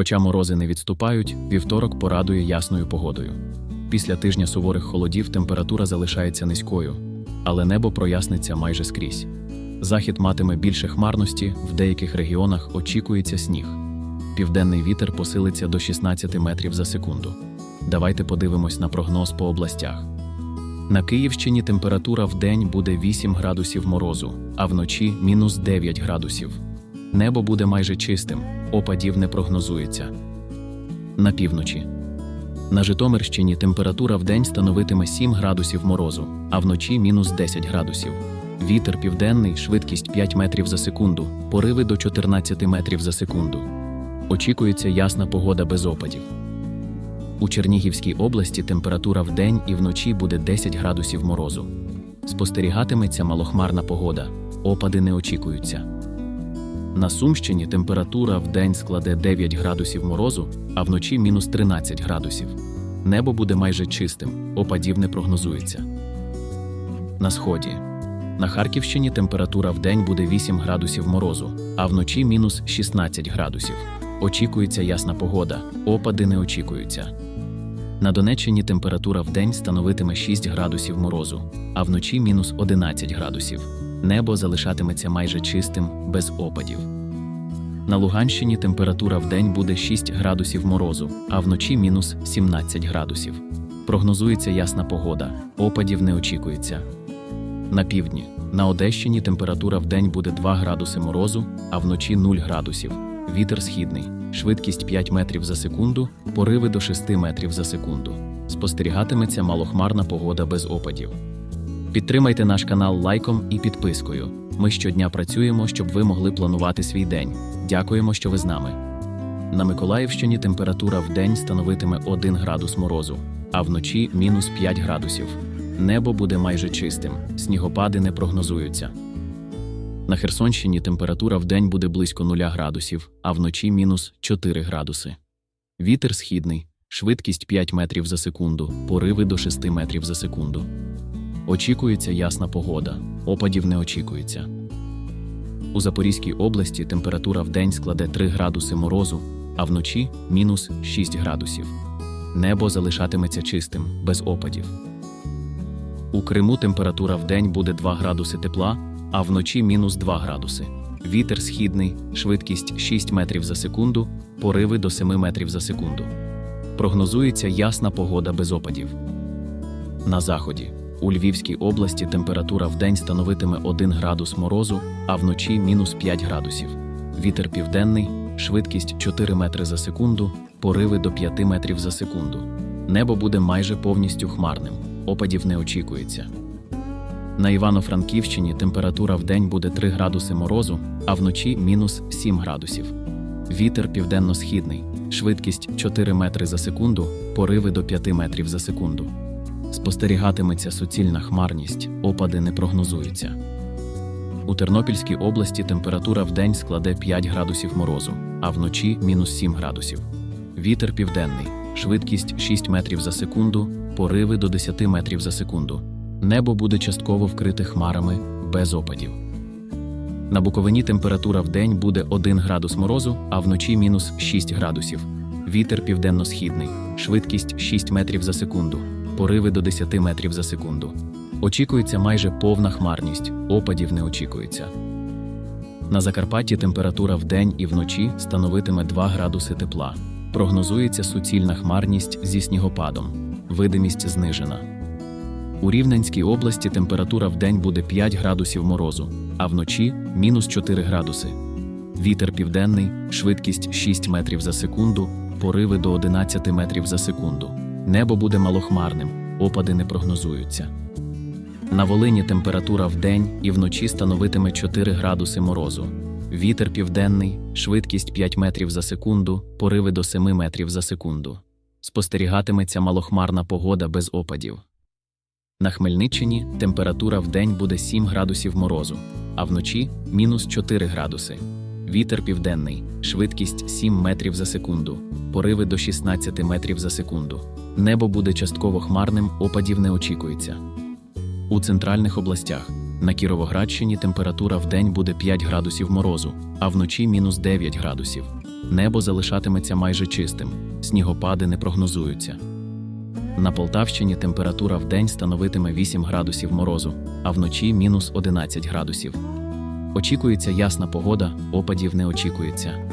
Хоча морози не відступають, вівторок порадує ясною погодою. Після тижня суворих холодів температура залишається низькою, але небо проясниться майже скрізь. Захід матиме більше хмарності, в деяких регіонах очікується сніг. Південний вітер посилиться до 16 метрів за секунду. Давайте подивимось на прогноз по областях. На Київщині температура в день буде 8 градусів морозу, а вночі мінус 9 градусів. Небо буде майже чистим, опадів не прогнозується. На півночі. На Житомирщині температура в день становитиме 7 градусів морозу, а вночі мінус 10 градусів. Вітер південний, швидкість 5 метрів за секунду, пориви до 14 метрів за секунду. Очікується ясна погода без опадів. У Чернігівській області температура в день і вночі буде 10 градусів морозу. Спостерігатиметься малохмарна погода, опади не очікуються. На Сумщині температура в день складе 9 градусів морозу, а вночі мінус 13 градусів. Небо буде майже чистим, опадів не прогнозується. На сході. На Харківщині температура в день буде 8 градусів морозу, а вночі мінус 16 градусів. Очікується ясна погода, опади не очікуються. На Донеччині температура в день становитиме 6 градусів морозу, а вночі мінус 11 градусів. Небо залишатиметься майже чистим, без опадів. На Луганщині температура в день буде 6 градусів морозу, а вночі мінус 17 градусів. Прогнозується ясна погода, опадів не очікується. На півдні. На Одещині температура в день буде 2 градуси морозу, а вночі 0 градусів. Вітер східний, швидкість 5 метрів за секунду, пориви до 6 метрів за секунду. Спостерігатиметься малохмарна погода без опадів. Підтримайте наш канал лайком і підпискою. Ми щодня працюємо, щоб ви могли планувати свій день. Дякуємо, що ви з нами. На Миколаївщині температура в день становитиме 1 градус морозу, а вночі мінус 5 градусів. Небо буде майже чистим, снігопади не прогнозуються. На Херсонщині температура в день буде близько 0 градусів, а вночі мінус 4 градуси. Вітер східний, швидкість 5 метрів за секунду, пориви до 6 метрів за секунду. Очікується ясна погода, опадів не очікується. У Запорізькій області температура в день складе 3 градуси морозу, а вночі мінус 6 градусів. Небо залишатиметься чистим, без опадів. У Криму температура в день буде 2 градуси тепла, а вночі мінус 2 градуси. Вітер східний, швидкість 6 метрів за секунду, пориви до 7 метрів за секунду. Прогнозується ясна погода без опадів. На заході. У Львівській області температура в день становитиме 1 градус морозу, а вночі мінус 5 градусів. Вітер південний, швидкість 4 метри за секунду, пориви до 5 метрів за секунду. Небо буде майже повністю хмарним, опадів не очікується. На Івано-Франківщині температура в день буде 3 градуси морозу, а вночі мінус 7 градусів. Вітер південно-східний, швидкість 4 метри за секунду, пориви до 5 метрів за секунду. Спостерігатиметься суцільна хмарність, опади не прогнозуються. У Тернопільській області температура в складе 5 градусів морозу, а вночі мінус 7 градусів. Вітер південний, швидкість 6 метрів за секунду, пориви до 10 метрів за секунду. Небо буде частково вкрите хмарами без опадів. На Буковині температура в буде 1 градус морозу, а вночі мінус 6 градусів. Вітер південно-східний, швидкість 6 метрів за секунду, пориви до 10 метрів за секунду. Очікується майже повна хмарність, опадів не очікується. На Закарпатті температура в день і вночі становитиме 2 градуси тепла. Прогнозується суцільна хмарність зі снігопадом. Видимість знижена. У Рівненській області температура в день буде 5 градусів морозу, а вночі мінус 4 градуси. Вітер південний, швидкість 6 метрів за секунду, пориви до 11 метрів за секунду. Небо буде малохмарним, опади не прогнозуються. На Волині температура в день і вночі становитиме 4 градуси морозу. Вітер південний, швидкість 5 метрів за секунду, пориви до 7 метрів за секунду. Спостерігатиметься малохмарна погода без опадів. На Хмельниччині температура в день буде 7 градусів морозу, а вночі мінус 4 градуси. Вітер південний, швидкість 7 метрів за секунду, пориви до 16 метрів за секунду. Небо буде частково хмарним, опадів не очікується. У центральних областях на Кіровоградщині температура в день буде 5 градусів морозу, а вночі мінус 9 градусів. Небо залишатиметься майже чистим, снігопади не прогнозуються. На Полтавщині температура в день становитиме 8 градусів морозу, а вночі мінус 11 градусів. Очікується ясна погода, опадів не очікується.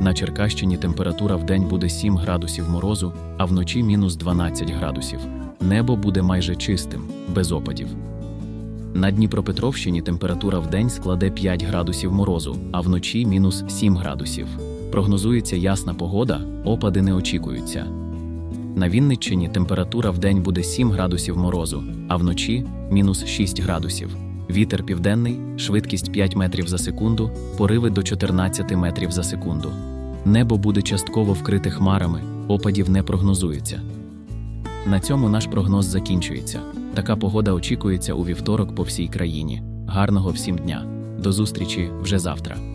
На Черкащині температура в день буде 7 градусів морозу, а вночі мінус 12 градусів. Небо буде майже чистим, без опадів. На Дніпропетровщині температура в день складе 5 градусів морозу, а вночі мінус 7 градусів. Прогнозується ясна погода, опади не очікуються. На Вінниччині температура в день буде 7 градусів морозу, а вночі мінус 6 градусів. Вітер південний, швидкість 5 метрів за секунду, пориви до 14 метрів за секунду. Небо буде частково вкрите хмарами, опадів не прогнозується. На цьому наш прогноз закінчується. Така погода очікується у вівторок по всій країні. Гарного всім дня. До зустрічі вже завтра.